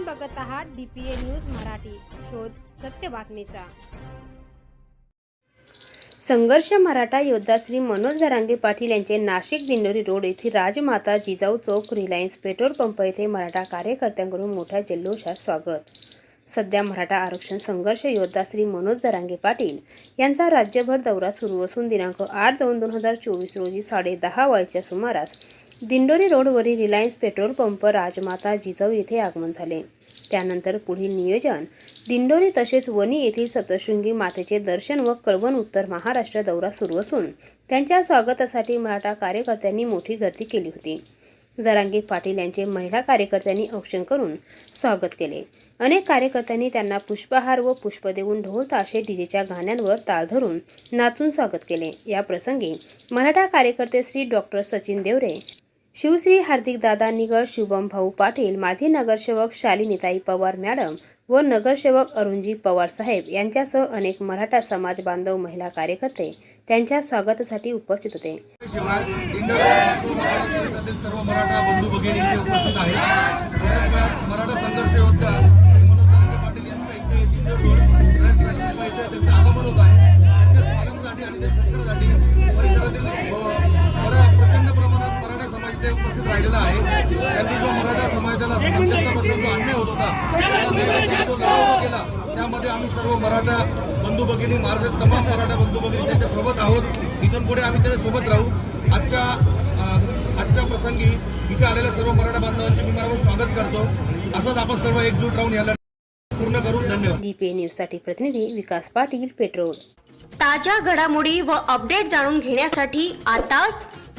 आपण बघत आहात डीपीए न्यूज मराठी. शोध सत्य बातमीचा. संघर्ष मराठा योद्धा श्री मनोज जरांगे पाटील यांचे नाशिक दिंडोरी रोड येथील Rajmata Jijau Chowk Reliance petrol pump येथे मराठा कार्यकर्त्यांकडून मोठ्या जल्लोषात स्वागत. सध्या मराठा आरक्षण संघर्ष योद्धा श्री मनोज जरांगे पाटील यांचा राज्यभर दौरा सुरू असून दिनांक आठ दोन दोन हजार चोवीस रोजी साडे दहा वाजच्या सुमारास दिंडोरी रोडवरील Reliance petrol pump Rajmata Jijau येथे आगमन झाले. त्यानंतर पुढील नियोजन दिंडोरी तसेच वणी येथील सप्तशृंगी मातेचे दर्शन व कळवण उत्तर महाराष्ट्र दौरा सुरू असून त्यांच्या स्वागतासाठी मराठा कार्यकर्त्यांनी मोठी गर्दी केली होती. जरांगी पाटील यांचे महिला कार्यकर्त्यांनी औक्षण करून स्वागत केले. अनेक कार्यकर्त्यांनी त्यांना पुष्पहार व पुष्प देऊन ढोल ताशे डीजेच्या गाण्यांवर ताल धरून नाचून स्वागत केले. या प्रसंगी मराठा कार्यकर्ते श्री डॉक्टर सचिन देवरे शिवश्री हार्दिकदादा निगळ शुभम भाऊ पाटील माजी नगरसेवक शालिनीताई पवार मॅडम व नगरसेवक अरुणजी पवार साहेब यांच्यासह अनेक मराठा समाज बांधव महिला कार्यकर्ते त्यांच्या स्वागतासाठी उपस्थित होते. सर्व मराठा बंधू भगिनी उपस्थित आहेत. राहिलेला आहे. त्यांनी जो मराठा समाजाला पंच्याहत्तर जो अन्याय होत होता त्याला न्यायाचा जो लढा उभा केला. त्यामध्ये आम्ही सर्व मराठा बंधू भगिनी महाराष्ट्रात तमाम मराठा बंधू भगिनी त्यांच्यासोबत आहोत. इथून पुढे आम्ही त्यांच्यासोबत राहू. आजच्या आजच्या प्रसंगी इथे आलेल्या सर्व मराठा बांधवांचे मी मनापासून स्वागत करतो. असंच आपण सर्व एकजूट राहून याला पूर्ण करू. धन्यवाद. डीपीए न्यूजसाठी प्रतिनिधी विकास पाटील पेट्रोल. ताज्या घडामोडी व अपडेट जाणून घेण्यासाठी आताच